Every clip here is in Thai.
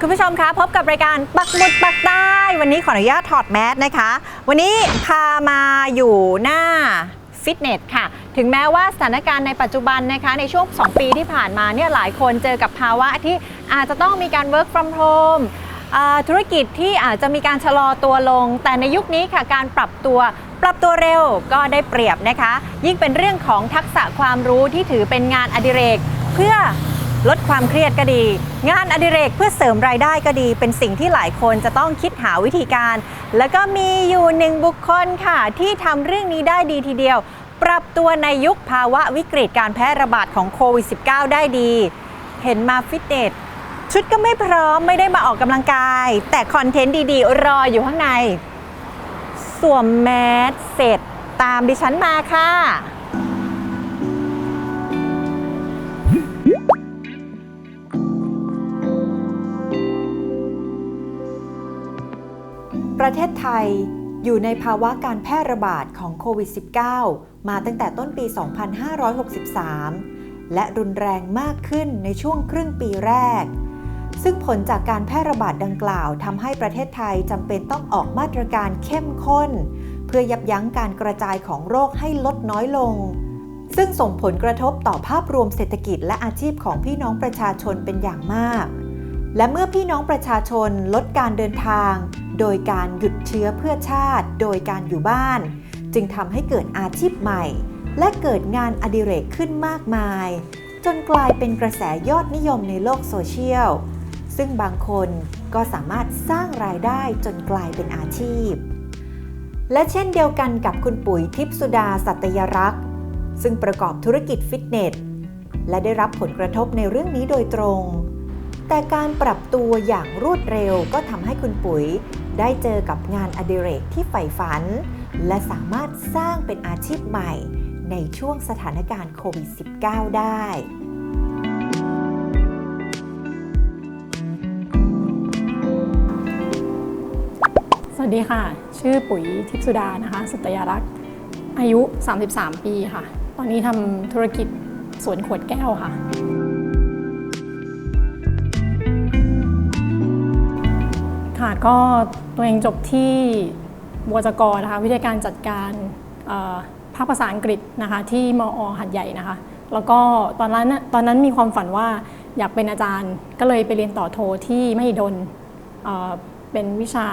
คุณผู้ชมคะพบกับรายการปักหมุดปักใต้วันนี้ขออนุญาตถอดแมสนะคะ วันนี้พามาอยู่หน้าฟิตเนสค่ะ ถึงแม้ว่าสถานการณ์ในปัจจุบันนะคะ ในช่วง 2 ปีที่ผ่านมาเนี่ยหลายคนเจอกับภาวะที่อาจจะต้องมีการ work from home ธุรกิจที่อาจจะมีการชะลอตัวลง แต่ในยุคนี้ค่ะการปรับตัวปรับตัวเร็วก็ได้เปรียบนะคะ ยิ่งเป็นเรื่องของทักษะความรู้ที่ถือเป็นงานอดิเรก เพื่อ ลดความเครียดก็ดี งานอดิเรกเพื่อเสริมรายได้ก็ดี เป็นสิ่งที่หลายคนจะต้องคิดหาวิธีการ แล้วก็มีอยู่หนึ่งบุคคลค่ะ ที่ทำเรื่องนี้ได้ดีทีเดียว ปรับตัวในยุคภาวะวิกฤตการแพร่ระบาดของโควิด -19 ได้ดี เห็นมาฟิตเนสชุดก็ไม่พร้อมไม่ได้มาออกกำลังกาย แต่คอนเทนต์ดีๆ รออยู่ข้างใน สวมแมสเสร็จตามดิฉันมาค่ะ ประเทศไทยอยู่ในภาวะการแพร่ระบาดของโควิด -19 มาตั้งแต่ต้นปี 2563 และรุนแรงมากขึ้นในช่วงครึ่งปีแรก ซึ่งผลจากการแพร่ระบาดดังกล่าวทำให้ประเทศไทยจำเป็นต้องออกมาตรการเข้มข้น เพื่อยับยั้งการกระจายของโรคให้ลดน้อยลง ซึ่งส่งผลกระทบต่อภาพรวมเศรษฐกิจและอาชีพของพี่น้องประชาชนเป็นอย่างมาก และเมื่อพี่น้องประชาชนลดการเดินทาง โดยการหยุดเชื้อเพื่อชาติ โดยการอยู่บ้าน จึงทำให้เกิดอาชีพใหม่ และเกิดงานอดิเรกขึ้นมากมาย จนกลายเป็นกระแสยอดนิยมในโลกโซเชียล ซึ่งบางคนก็สามารถสร้างรายได้จนกลายเป็นอาชีพ และเช่นเดียวกันกับคุณปุ๋ยทิพสุดาสัตยรักษ์ ซึ่งประกอบธุรกิจฟิตเนสและได้รับผลกระทบในเรื่องนี้โดยตรง แต่การปรับตัวอย่างรวดเร็วก็ทำให้คุณปุ๋ย ได้เจอกับงานอดิเรกที่ใฝ่ฝัน และสามารถสร้างเป็นอาชีพใหม่ในช่วงสถานการณ์โควิด -19 ได้ สวัสดีค่ะ ชื่อปุ๋ยทิพสุดานะคะสัตยารักษ์ อายุ 33 ปีค่ะ ตอนนี้ทำธุรกิจสวนขวดแก้วค่ะค่ะก็ ตัวเองจบที่บจกนะคะวิทยาการจัดการภาคภาษาอังกฤษนะคะที่มอหัดใหญ่นะคะแล้วก็ตอนนั้นตอนนั้นมีความฝันว่าอยากเป็นอาจารย์ ก็เลยไปเรียนต่อโทที่ไมหิดลเอ่อเป็นวิชา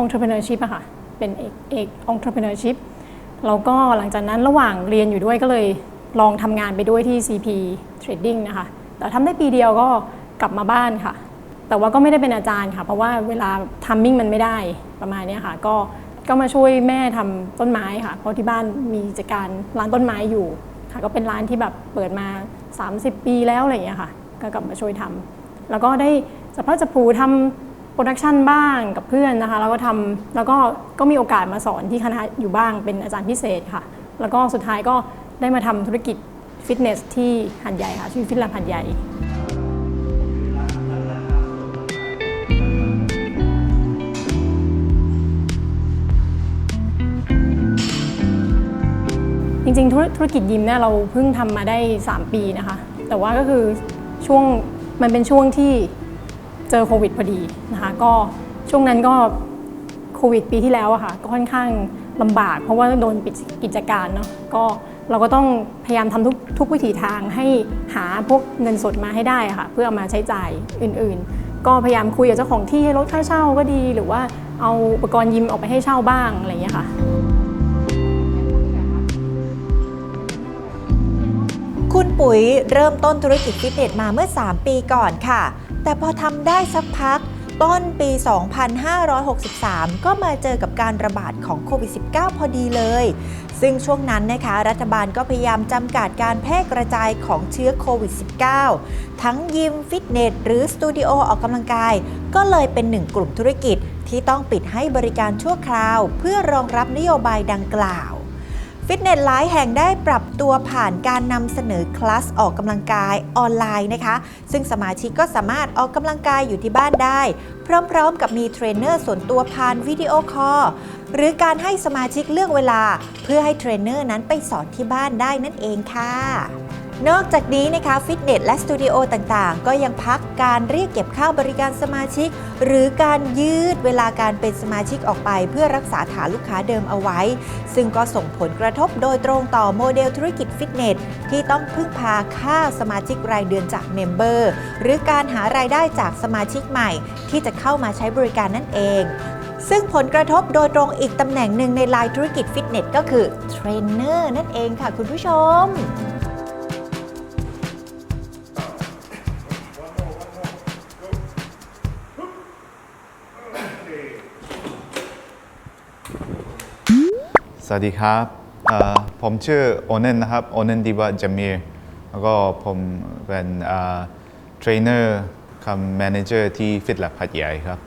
entrepreneurship อะค่ะเป็นเอกเอก entrepreneurship แล้วก็หลังจากนั้นระหว่างเรียนอยู่ด้วยก็เลยลองทำงานไปด้วยที่ CP Trading นะคะแต่ทำได้ปีเดียวก็กลับมาบ้านค่ะ แต่ว่าก็ไม่ได้เป็นอาจารย์ค่ะ เพราะว่าเวลาทัมมิ่งมันไม่ได้ประมาณนี้ค่ะ ก็ก็มาช่วยแม่ทำต้นไม้ค่ะ เพราะที่บ้านมีกิจการร้านต้นไม้อยู่ค่ะ ก็เป็นร้านที่แบบเปิดมา 30 ปีแล้วอะไรอย่างเงี้ยค่ะ ก็กลับมาช่วยทำแล้วก็ได้จับพลัดจับผลูทำโปรดักชันบ้างกับเพื่อนนะคะ แล้วก็ทำแล้วก็ก็มีโอกาสมาสอนที่คณะอยู่บ้างเป็นอาจารย์พิเศษค่ะ แล้วก็สุดท้ายก็ได้มาทำธุรกิจฟิตเนสที่หัดใหญ่ค่ะ ชื่อฟิตแลนด์หัดใหญ่ จริงๆธุรธุรกิจยิมเนี่ยเราเพิ่งทำมาได้ 3 ปีนะคะ แต่ว่าก็คือช่วงมันเป็นช่วงที่เจอโควิดพอดีนะคะก็ช่วงนั้นก็โควิดปีที่แล้วอะค่ะก็ค่อนข้างลำบาก เพราะว่าโดนปิดกิจการเนาะก็เราก็ต้องพยายามทำทุกทุกวิถีทางให้หาพวกเงินสดมาให้ได้ะค่ะ เพื่อเอามาใช้จ่ายอื่นๆ ก็พยายามคุยกับเจ้าของที่ให้ลดค่าเช่าก็ดี หรือว่าเอาอุปกรณ์ยิมออกไปให้เช่าบ้างอะไรอย่างเงี้ยค่ะ ปุ๋ยเริ่มต้นธุรกิจฟิตเนสมาเมื่อ 3 ปีก่อนค่ะ แต่พอทำได้สักพัก ต้นปี 2563 ก็มาเจอกับการระบาดของโควิด -19 พอดีเลย ซึ่งช่วงนั้นนะคะ รัฐบาลก็พยายามจำกัดการแพร่กระจายของเชื้อโควิด -19 ทั้งยิมฟิตเนสหรือสตูดิโอออกกำลังกาย ก็เลยเป็นหนึ่งกลุ่มธุรกิจที่ต้องปิดให้บริการชั่วคราว เพื่อรองรับนโยบายดังกล่าว ฟิตเนสหลายแห่งได้ปรับตัวผ่านการนำเสนอคลาสออกกำลังกายออนไลน์นะคะ ซึ่งสมาชิกก็สามารถออกกำลังกายอยู่ที่บ้านได้ พร้อมๆ กับมีเทรนเนอร์ส่วนตัวผ่านวิดีโอคอลหรือการให้สมาชิกเลือกเวลา เพื่อให้เทรนเนอร์นั้นไปสอนที่บ้านได้นั่นเองค่ะ นอกจากนี้นะคะฟิตเนสและสตูดิโอต่างๆ ก็ยังพักการเรียกเก็บค่าบริการสมาชิก หรือการยืดเวลาการเป็นสมาชิกออกไป เพื่อรักษาฐานลูกค้าเดิมเอาไว้ ซึ่งก็ส่งผลกระทบโดยตรงต่อโมเดลธุรกิจฟิตเนสที่ต้องพึ่งพาค่าสมาชิกรายเดือนจากเมมเบอร์หรือการหารายได้จากสมาชิกใหม่ ที่จะเข้ามาใช้บริการนั่นเองซึ่งผลกระทบโดยตรงอีกตำแหน่งหนึ่งในลายธุรกิจฟิตเนสก็คือเทรนเนอร์นั่นเองค่ะคุณผู้ชม วัสดีครับผมชื่อโอเนนนะครับโอเนนดิบะจามีร์แล้วก็ผมเป็นเทรนเนอร์คัมแมเนเจอร์ที่ฟิตแลบหัดใหญ่ครับ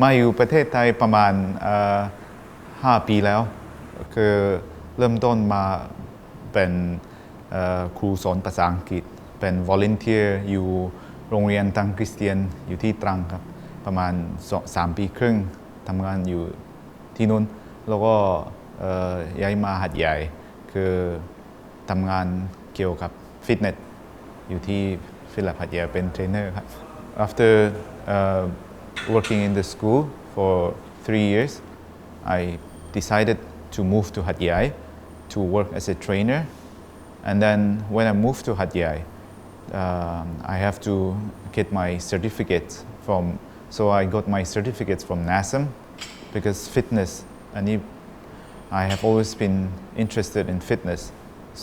มาอยู่ประเทศไทยประมาณ 5 ปีแล้ว คือเริ่มต้นมาเป็นครูสอนภาษาอังกฤษ เป็น volunteer อยู่โรงเรียนตังคริสเตียนอยู่ที่ตรังครับ ประมาณสามปีครึ่งทำงานอยู่ที่นู้นแล้วก็ ย้ายมาหัดใหญ่ คือทำงานเกี่ยวกับฟิตเนสอยู่ที่ฟิลปหัดใหญ่เป็นเทรนเนอร์ครับ after uh, working in the school for three years I decided to move to Hat Yai to work as a trainer and then when I moved to Hat Yai um, I have to get my certificates from so I got my certificates from NASM because fitness I need I have always been interested in fitness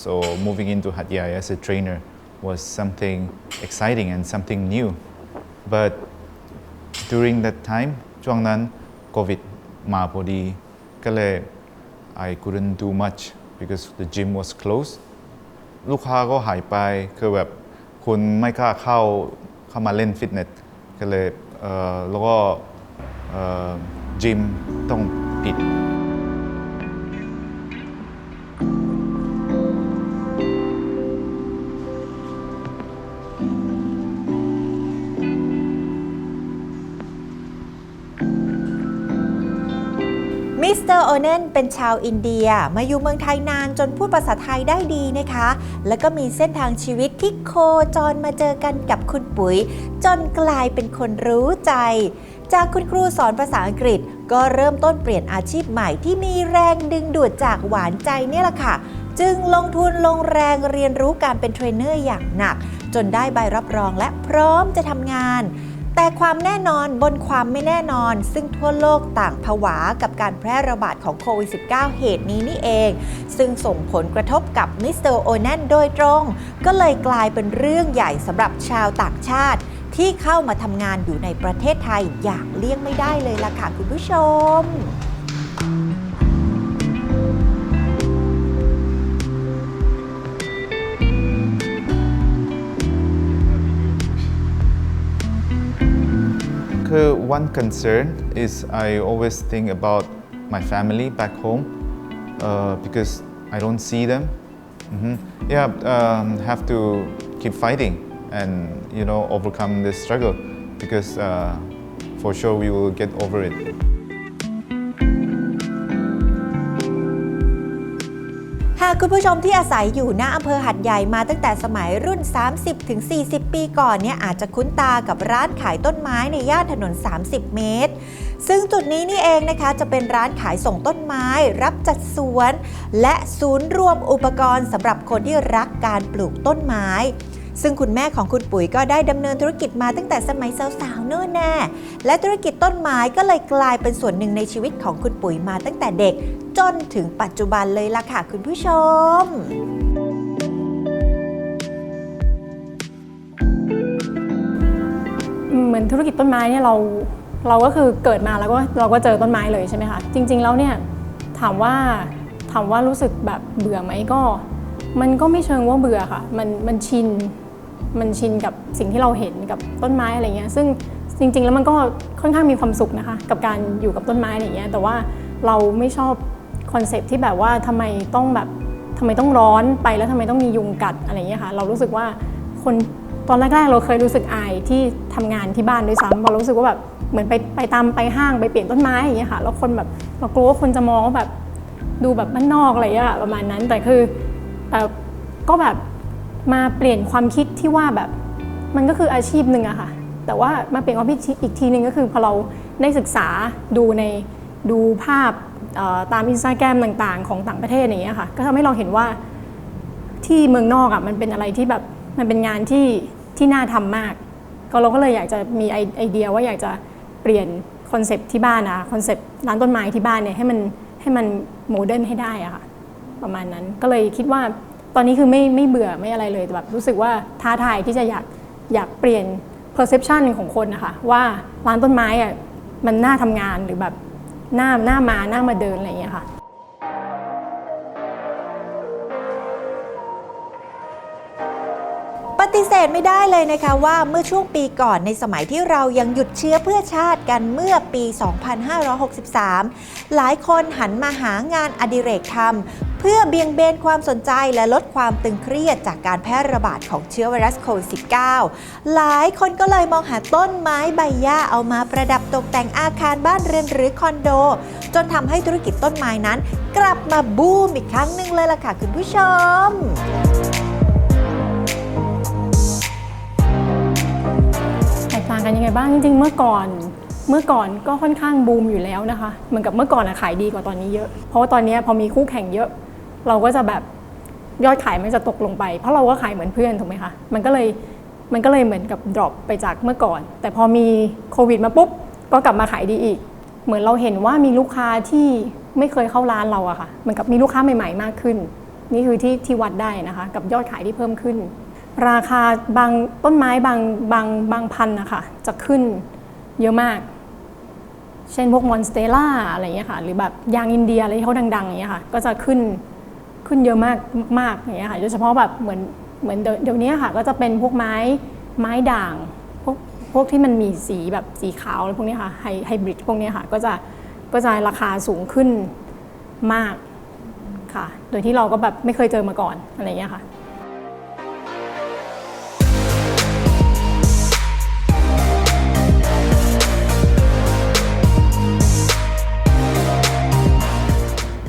so moving into Hat Yai as a trainer was something exciting and something new but during that time ช่วงนั้นโควิดมาพอดีก็เลย I couldn't do much because the gym was closed ลูกค้าก็หายไป คือแบบคุณไม่กล้าเข้าเข้ามาเล่นฟิตเนส ก็เลยเอ่อแล้วก็เอ่อจิมต้องปิด อร์โอเนนเป็นชาวอินเดียมาอยู่เมืองไทยนานจนพูดภาษาไทยได้ดีนะคะ แล้วก็มีเส้นทางชีวิตที่โคจรมาเจอกันกับคุณปุ๋ย จนกลายเป็นคนรู้ใจ จากคุณครูสอนภาษาอังกฤษ ก็เริ่มต้นเปลี่ยนอาชีพใหม่ที่มีแรงดึงดูดจากหวานใจเนี่ยแหละค่ะ จึงลงทุนลงแรงเรียนรู้การเป็นเทรนเนอร์อย่างหนัก จนได้ใบรับรองและพร้อมจะทำงาน แต่ความแน่นอนบนความไม่แน่นอน ซึ่งทั่วโลกต่างผวากับการแพร่ระบาดของโควิด -19 เหตุนี้นี่เอง ซึ่งส่งผลกระทบกับมิสเตอร์โอแนนโดยตรง ก็เลยกลายเป็นเรื่องใหญ่สำหรับชาวต่างชาติ ที่เข้ามาทำงานอยู่ในประเทศไทยอย่างเลี่ยงไม่ได้เลยล่ะค่ะคุณผู้ชม คือ one concern is I always think about my family back home uh, because I don't see them. Mhm. Yeah, um, have to keep fighting and you know overcome this struggle because uh, for sure we will get over it. ากคุณผู้ชมที่อาศัยอยู่หน้าอำเภอหัดใหญ่มาตั้งแต่สมัยรุ่น 30-40 ปีก่อนเนี่ยอาจจะคุ้นตากับร้านขายต้นไม้ในย่านถนน 30 เมตร ซึ่งจุดนี้นี่เองนะคะจะเป็นร้านขายส่งต้นไม้ รับจัดสวน และศูนย์รวมอุปกรณ์สำหรับคนที่รักการปลูกต้นไม้ ซึ่งคุณแม่ของคุณปุ๋ยก็ได้ดำเนินธุรกิจมาตั้งแต่สมัยสาวๆโน่นแน่และธุรกิจต้นไม้ก็เลยกลายเป็นส่วนหนึ่งในชีวิตของคุณปุ๋ยมาตั้งแต่เด็ก จนถึงปัจจุบันเลยล่ะค่ะคุณผู้ชมเหมือนธุรกิจต้นไม้เนี่ยเราเราก็คือเกิดมาแล้วก็เราก็เจอต้นไม้เลยใช่ไหมคะจริง ๆ แล้วเนี่ยถามว่าถามว่ารู้สึกแบบเบื่อไหมก็ มันก็ไม่เชิงว่าเบื่อค่ะ มันมันชิน มันชินกับสิ่งที่เราเห็นกับต้นไม้อะไรเงี้ยซึ่งจริง ๆ แล้วมันก็ค่อนข้างมีความสุขนะคะ กับการอยู่กับต้นไม้อะไรเงี้ยแต่ว่าเราไม่ชอบคอนเซปที่แบบว่าทำไมต้องแบบทำไมต้องร้อนไปแล้วทำไมต้องมียุงกัดอะไรเงี้ยค่ะเรารู้สึกว่าคนตอนแรกๆเราเคยรู้สึกอายที่ทำงานที่บ้านด้วยซ้ำพราะเรารู้สึกว่าแบบเหมือนไปไปตามไปห้างไปเปลี่ยนต้นไม้อย่างเงี้ยค่ะแล้วคนแบบเรากลัวว่าคนจะมองว่าแบบดูแบบบ้านนอกอะไรอย่างเงี้ยประมาณนั้นแต่คือแต่ก็แบบ มาเปลี่ยนความคิดที่ว่าแบบมันก็คืออาชีพหนึ่งอะค่ะ แต่ว่ามาเปลี่ยนความคิดอีกทีหนึ่งก็คือพอเราได้ศึกษาดูในดูภาพตามอินสตาแกรมต่างๆ ของต่างประเทศอย่างเงี้ยค่ะ ก็ทำให้เราเห็นว่าที่เมืองนอกอะมันเป็นอะไรที่แบบมันเป็นงานที่ที่น่าทำมาก ก็เราก็เลยอยากจะมีไอไอเดียว่าอยากจะเปลี่ยนคอนเซปต์ที่บ้านนะคอนเซปร้านต้นไม้ที่บ้านเนี่ยให้มันให้มันโมเดิร์นให้ได้อะค่ะประมาณนั้นก็เลยคิดว่า ตอนนี้คือไม่ไม่เบื่อไม่อะไรเลยแต่แบบรู้สึกว่าท้าทายที่จะอยากอยากเปลี่ยน perception ของคนนะคะว่าร้านต้นไม้อะมันน่าทำงานหรือแบบน่าน่ามาน่ามาเดินอะไรอย่างเงี้ยค่ะปฏิเสธไม่ได้เลยนะคะว่าเมื่อช่วงปีก่อนในสมัยที่เรายังหยุดเชื้อเพื่อชาติกันเมื่อปี 2563 หลายคนหันมาหางานอดิเรกทำ พื่อเบี่ยงเบนความสนใจและลดความตึงเครียดจากการแพร่ระบาดของเชื้อไวรัสโควิด -19 หลายคนก็เลยมองหาต้นไม้ใบหญ้าเอามาประดับตกแต่งอาคารบ้านเรือนหรือคอนโด จนทำให้ธุรกิจต้นไม้นั้น กลับมาบูมอีกครั้งหนึ่งเลยล่ะค่ะคุณผู้ชมแตกต่างกันยังไงบ้างจริงๆเมื่อก่อนเมื่อก่อนก็ค่อนข้างบูมอยู่แล้วนะคะ เหมือนกับเมื่อก่อนอะขายดีกว่าตอนนี้เยอะ เพราะว่าตอนนี้พอมีคู่แข่งเยอะ เราก็จะแบบยอดขายมันจะตกลงไป เพราะเราก็ขายเหมือนเพื่อนถูกไหมคะมันก็เลยมันก็เลยเหมือนกับ drop ไปจากเมื่อก่อน แต่พอมีโควิดมาปุ๊บก็กลับมาขายดีอีก เหมือนเราเห็นว่ามีลูกค้าที่ไม่เคยเข้าร้านเราอะค่ะเหมือนกับมีลูกค้าใหม่ๆมากขึ้น นี่คือที่ที่วัดได้นะคะ กับยอดขายที่เพิ่มขึ้น ราคาบางต้นไม้บางบางบางพันนะคะจะขึ้นเยอะมาก เช่นพวกมอนสเตล่าอะไรอย่างเงี้ยค่ะ หรือแบบยางอินเดียอะไรที่เขาดังๆอย่างเงี้ยค่ะ ก็จะขึ้น ขึ้นเยอะมากมากอย่างเงี้ยค่ะโดยเฉพาะแบบเหมือนเหมือนเดี๋ยวนี้ค่ะ ก็จะเป็นพวกไม้ไม้ด่างพวกพวกที่มันมีสีแบบสีขาวอะไรพวกนี้ค่ะไฮไฮบริดพวกนี้ค่ะ ก็จะก็จะราคาสูงขึ้นมากค่ะ โดยที่เราก็แบบไม่เคยเจอมาก่อนอะไรเงี้ยค่ะ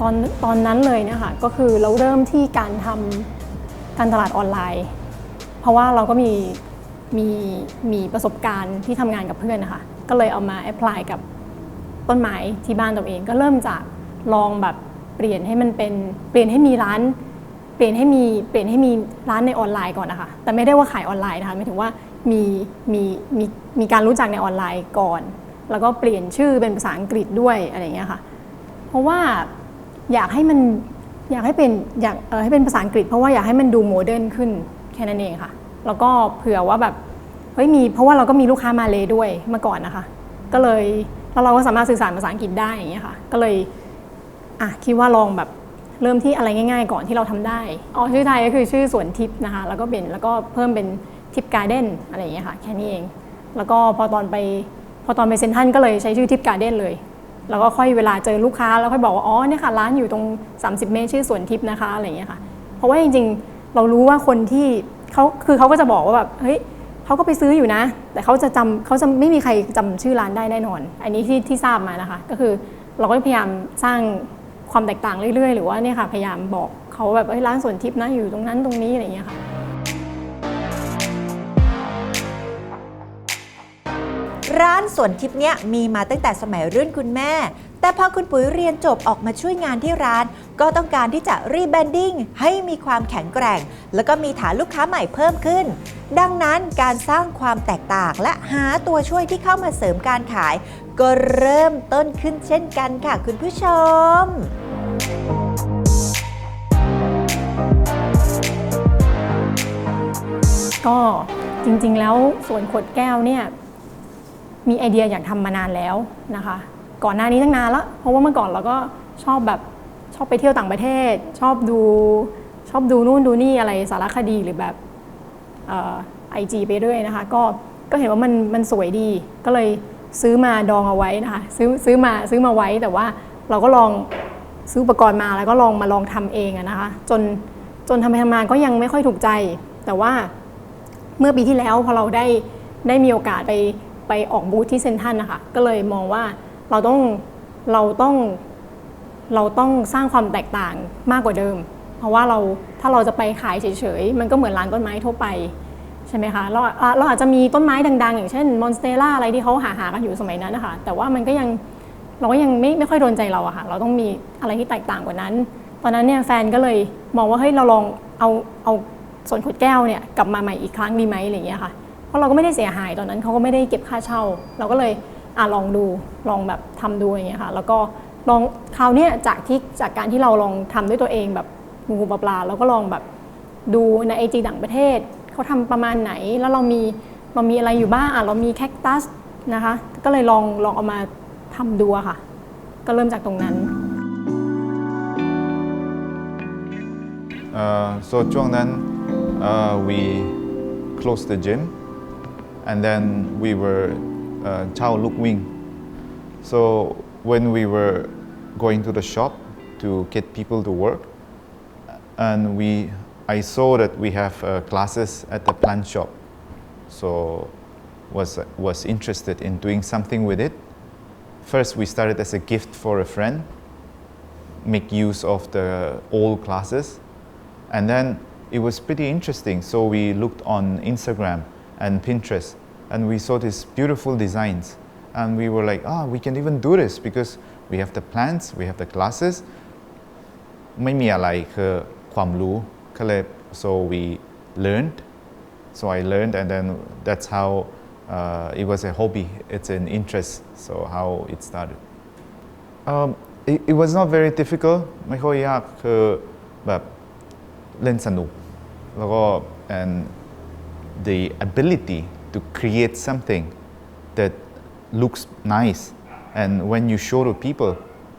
อนตอนนั้นเลยเนี่ยค่ะก็คือเราเริ่มที่การทำการตลาดออนไลน์ เพราะว่าเราก็มีมีมีประสบการณ์ที่ทำงานกับเพื่อนนะคะก็เลยเอามาแอพพลายกับต้นไม้ที่บ้านตัวเอง ก็เริ่มจากลองแบบเปลี่ยนให้มันเป็นเปลี่ยนให้มีร้านเปลี่ยนให้มีเปลี่ยนให้มีร้านในออนไลน์ก่อนนะคะแต่ไม่ได้ว่าขายออนไลน์นะคะหมายถึงว่ามีมีมีมีการรู้จักในออนไลน์ก่อน แล้วก็เปลี่ยนชื่อเป็นภาษาอังกฤษด้วยอะไรเงี้ยค่ะ เพราะว่า อยากให้มันอยากให้เป็นอยากเออให้เป็นภาษาอังกฤษ เพราะว่าอยากให้มันดูโมเดิร์นขึ้นแค่นั้นเองค่ะ แล้วก็เผื่อว่าแบบเฮ้ยมีเพราะว่าเราก็มีลูกค้ามาเลยด้วยเมื่อก่อนนะคะ ก็เลยแล้วเราก็สามารถสื่อสารภาษาอังกฤษได้อย่างเงี้ยค่ะ ก็เลยอะคิดว่าลองแบบเริ่มที่อะไรง่าย ๆ ก่อนที่เราทำได้อ๋อชื่อไทยก็คือชื่อสวนทิพย์นะคะ แล้วก็เป็นแล้วก็เพิ่มเป็นทิพย์การ์เด้นอะไรอย่างเงี้ยค่ะแค่นี้เอง แล้วก็พอตอนไปพอตอนไปเซนทันก็เลยใช้ชื่อทิพย์การ์เด้นเลย แล้วก็ค่อยเวลาเจอลูกค้าแล้วค่อยบอกว่าอ๋อเนี่ยค่ะร้านอยู่ตรง 30 เมตรชื่อสวนทิพย์นะคะอะไรอย่างเงี้ยค่ะ เพราะว่าจริงๆ เรารู้ว่าคนที่เขาคือเขาก็จะบอกว่าแบบเฮ้ยเขาก็ไปซื้ออยู่นะ แต่เขาจะจำเขาจะไม่มีใครจำชื่อร้านได้แน่นอน อันนี้ที่ที่ทราบมานะคะ ก็คือเราก็พยายามสร้างความแตกต่างเรื่อยๆ หรือว่าเนี่ยค่ะพยายามบอกเขาแบบเอ้ยร้านสวนทิพย์นะอยู่ตรงนั้นตรงนี้อะไรอย่างเงี้ยค่ะ ร้านสวนทิพย์เนี้ยมีมาตั้งแต่สมัยรุ่นคุณแม่ แต่พอคุณปุ๋ยเรียนจบออกมาช่วยงานที่ร้าน ก็ต้องการที่จะรีแบรนดิ้งให้มีความแข็งแกร่ง แล้วก็มีฐานลูกค้าใหม่เพิ่มขึ้น ดังนั้นการสร้างความแตกต่างและหาตัวช่วยที่เข้ามาเสริมการขาย ก็เริ่มต้นขึ้นเช่นกันค่ะคุณผู้ชมก็จริงๆ แล้วสวนขวดแก้วเนี่ย มีไอเดียอยากทำมานานแล้วนะคะ ก่อนหน้านี้ตั้งนานแล้วเพราะว่าเมื่อก่อนเราก็ชอบแบบชอบไปเที่ยวต่างประเทศ ชอบดูชอบดูนู่นดูนี่อะไรสารคดีหรือแบบไอจีไปเรื่อยนะคะ ก็ก็เห็นว่ามันมันสวยดี ก็เลยซื้อมาดองเอาไว้นะคะซื้อซื้อมาซื้อมาไว้แต่ว่าเราก็ลองซื้ออุปกรณ์มาแล้วก็ลองมาลองทำเองนะคะ จนจนทำไปทำมาก็ยังไม่ค่อยถูกใจ แต่ว่าเมื่อปีที่แล้วพอเราได้ได้มีโอกาสไป ไปออกบูธที่เซนทรันนะคะก็เลยมองว่าเราต้องเราต้องเราต้องสร้างความแตกต่างมากกว่าเดิม เพราะว่าเราถ้าเราจะไปขายเฉยๆ มันก็เหมือนร้านต้นไม้ทั่วไปใช่ไหมคะเราอะเราอาจจะมีต้นไม้ดังๆ อย่างเช่นมอนสเตล่าอะไรที่เขาหาหากันอยู่สมัยนั้นนะคะแต่ว่ามันก็ยังเราก็ยังไม่ไม่ค่อยโดนใจเราอะค่ะ เราต้องมีอะไรที่แตกต่างกว่านั้น ตอนนั้นเนี่ยแฟนก็เลยมองว่าเฮ้ยเราลองเอาเอาส่วนขวดแก้วเนี่ยกลับมาใหม่อีกครั้งดีไหมอะไรอย่างเงี้ยค่ะ เพราะเราก็ไม่ได้เสียหายตอนนั้นเขาก็ไม่ได้เก็บค่าเช่า เราก็เลยอะลองดูลองแบบทำดูอย่างเงี้ยค่ะ แล้วก็ลองคราวนี้จากที่จากการที่เราลองทำด้วยตัวเองแบบงูปลาปลาก็ลองแบบดูในไอจีต่างประเทศเขาทำประมาณไหนแล้วเรามีเรามีอะไรอยู่บ้างอะเรามีแคคตัสนะคะ ก็เลยลองลองเอามาทำดูอะค่ะ ก็เริ่มจากตรงนั้น Uh, so ช่วงนั้น uh, we closed the gym and then we were uh, Chao Luk Wing. So when we were going to the shop to get people to work, and we, I saw that we have uh, classes at the plant shop, so was was interested in doing something with it. First, we started as a gift for a friend, make use of the old classes, and then it was pretty interesting. So we looked on Instagram and Pinterest and we saw these beautiful designs. And we were like, ah, we can even do this because we have the plants, we have the classes. ไม่มีอะไรคือความรู้ก็เลย so we learned so I learned and then that's how uh, it was a hobby it's an interest so how it started um, it, it was not very difficult ไม่ค่อยยากคือแบบเล่นสนุก แล้วก็ and the ability to create something that looks nice and when you show to people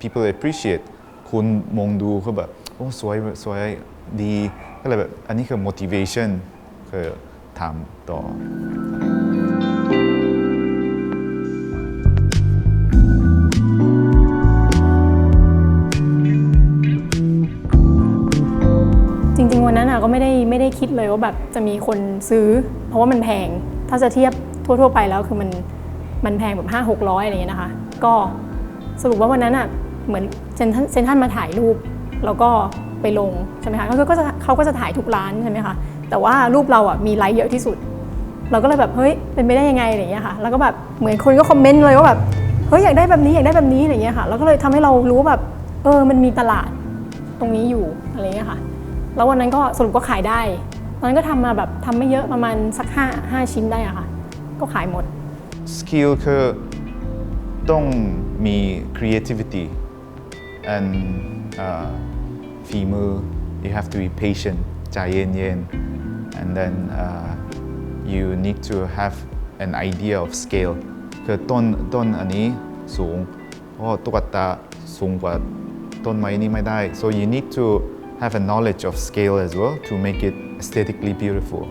people appreciate คุณมองดูเขาแบบโอ้สวยสวยดีก็เลยแบบอันนี้คือ motivation คือทำต่อ คิดเลยว่าแบบจะมีคนซื้อ เพราะว่ามันแพง ถ้าจะเทียบทั่ว ๆ ไปแล้วคือมันมันแพงแบบห้าหกร้อยอะไรเงี้ยนะคะ ก็สรุปว่าวันนั้นอะเหมือนเซนทันเซนทันมาถ่ายรูป แล้วก็ไปลงใช่ไหมคะก็คือก็จะเขาก็จะถ่ายทุกร้านใช่ไหมคะแต่ว่ารูปเราอะมีไลค์เยอะที่สุด เราก็เลยแบบเฮ้ยเป็นไปได้ยังไงอะไรเงี้ยค่ะ แล้วก็แบบเหมือนคนก็คอมเมนต์เลยว่าแบบเฮ้ยอยากได้แบบนี้อยากได้แบบนี้อะไรเงี้ยค่ะแล้วก็เลยทำให้เรารู้ว่าแบบเออมันมีตลาดตรงนี้อยู่อะไรเงี้ยค่ะ แล้ววันนั้นก็สรุปก็ขายได้ ตอนนั้นก็ทำมาแบบทำไม่เยอะประมาณสักห้าห้าชิ้นได้อะค่ะ ก็ขายหมด skill คือต้องมี creativity and uh, ฝีมือ you have to be patient ใจเย็นๆ and then uh, you need to have an idea of scale คือต้นต้นอันนี้สูงเพราะตุ๊กตาสูงกว่าต้นไม้นี้ไม่ได้ so you need to have a knowledge of scale as well to make it aesthetically beautiful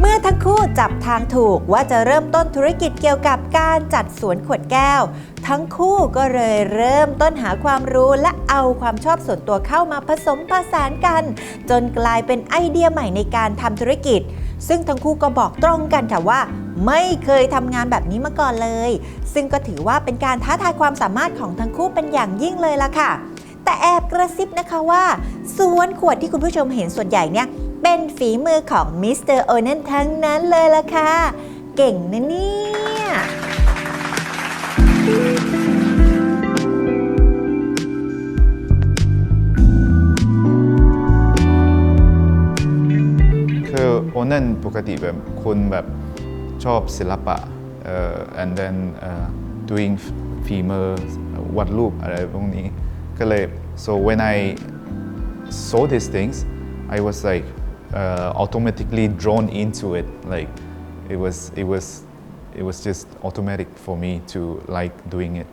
เมื่อทั้งคู่จับทางถูกว่าจะเริ่มต้นธุรกิจเกี่ยวกับการจัดสวนขวดแก้ว ทั้งคู่ก็เลยเริ่มต้นหาความรู้และเอาความชอบส่วนตัวเข้ามาผสมผสานกัน จนกลายเป็นไอเดียใหม่ในการทำธุรกิจ ซึ่งทั้งคู่ก็บอกตรงกันค่ะว่า ไม่เคยทำงานแบบนี้มาก่อนเลย ซึ่งก็ถือว่าเป็นการท้าทายความสามารถของทั้งคู่เป็นอย่างยิ่งเลยล่ะค่ะ แต่แอบกระซิบนะคะว่าสวนขวดที่คุณผู้ชมเห็นส่วนใหญ่เนี่ยเป็นฝีมือของมิสเตอร์โอเนนทั้งนั้นเลยล่ะค่ะ เก่งนะเนี่ยคือโอนันปกติแบบคนแบบ ชอบศิลปะเอ่อ and then uh, doing ฝีมือวาดรูปอะไรพวกนี้ก็เลย so when I saw these things I was like uh, automatically drawn into it. Like it was, it was, it was just automatic for me to like doing it.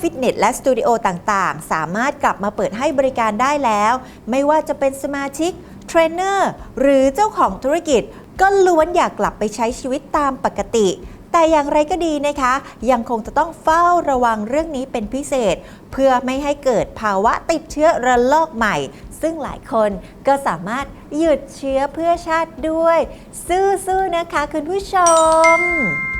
ฟิตเนสและสตูดิโอต่างๆ สามารถกลับมาเปิดให้บริการได้แล้ว ไม่ว่าจะเป็นสมาชิก เทรนเนอร์ หรือเจ้าของธุรกิจ ก็ล้วนอยากกลับไปใช้ชีวิตตามปกติแต่อย่างไรก็ดีนะคะ ยังคงจะต้องเฝ้าระวังเรื่องนี้เป็นพิเศษ เพื่อไม่ให้เกิดภาวะติดเชื้อระลอกใหม่ ซึ่งหลายคนก็สามารถหยุดเชื้อเพื่อชาติด้วยสู้ๆนะคะคุณผู้ชม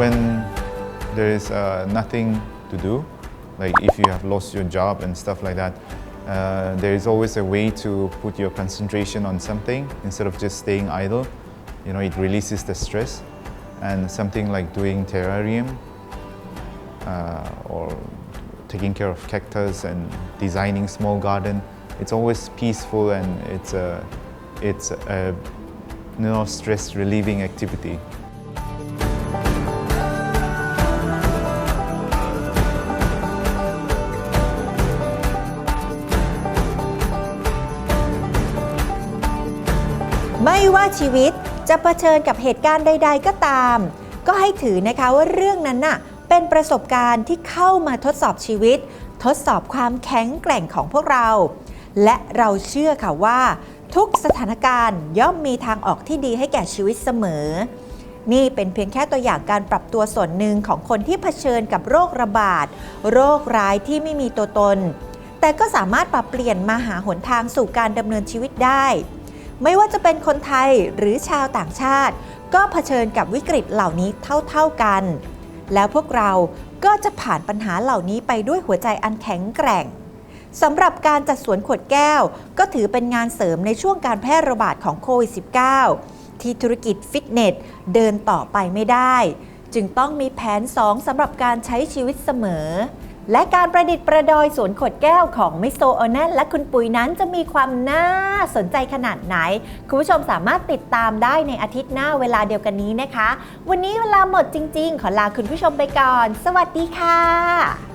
when there is uh, nothing to do, like if you have lost your job and stuff like that, uh, there is always a way to put your concentration on something instead of just staying idle. You know, it releases the stress. And something like doing terrarium uh, or taking care of cactus and designing small garden, it's always peaceful and it's a, it's a you know, stress relieving activity. ไม่ว่าชีวิตจะเผชิญกับเหตุการณ์ใด ๆ ก็ตาม ก็ให้ถือนะคะว่าเรื่องนั้นน่ะเป็นประสบการณ์ที่เข้ามาทดสอบชีวิต ทดสอบความแข็งแกร่งของพวกเรา และเราเชื่อค่ะว่า ทุกสถานการณ์ย่อมมีทางออกที่ดีให้แก่ชีวิตเสมอ นี่เป็นเพียงแค่ตัวอย่างการปรับตัวส่วนหนึ่งของคนที่เผชิญกับโรคระบาด โรคร้ายที่ไม่มีตัวตน แต่ก็สามารถปรับเปลี่ยนมาหาหนทางสู่การดำเนินชีวิตได้ ไม่ว่าจะเป็นคนไทยหรือชาวต่างชาติ ก็เผชิญกับวิกฤตเหล่านี้เท่าๆกัน แล้วพวกเราก็จะผ่านปัญหาเหล่านี้ไปด้วยหัวใจอันแข็งแกร่งสำหรับการจัดสวนขวดแก้ว ก็ถือเป็นงานเสริมในช่วงการแพร่ระบาดของโควิด -19 ที่ธุรกิจฟิตเนสเดินต่อไปไม่ได้ จึงต้องมีแผน 2สำหรับการใช้ชีวิตเสมอ และการประดิษฐ์ประดอยสวนขวดแก้วของมิโซโอแนนและคุณปุ๋ยนั้นจะมีความน่าสนใจขนาดไหน คุณผู้ชมสามารถติดตามได้ในอาทิตย์หน้าเวลาเดียวกันนี้นะคะ วันนี้เวลาหมดจริง ๆ ขอลาคุณผู้ชมไปก่อน สวัสดีค่ะ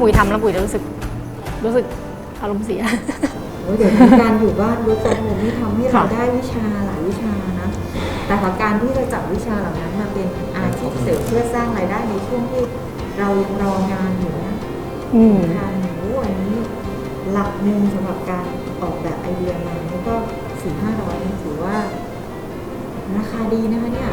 ปุ๋ยทำแล้วปุ๋ยจะรู้สึกรู้สึกอารมณ์เสีย โอ้ยเดี๋ยวนี้การอยู่บ้านรู้จักผมนี่ทำให้เราค่ะ ได้วิชาหลายวิชานะ แต่กับการที่เราจับวิชาเหล่านั้นมาเป็นอาชีพเสริมเพื่อสร้างรายได้ในช่วงที่เรายังรองานอยู่นะอืม ทางโอ้อันนี้หลักหนึ่งสำหรับการออกแบบไอเดียมานี่ก็สี่ห้าร้อยถือว่าราคาดีนะคะเนี่ย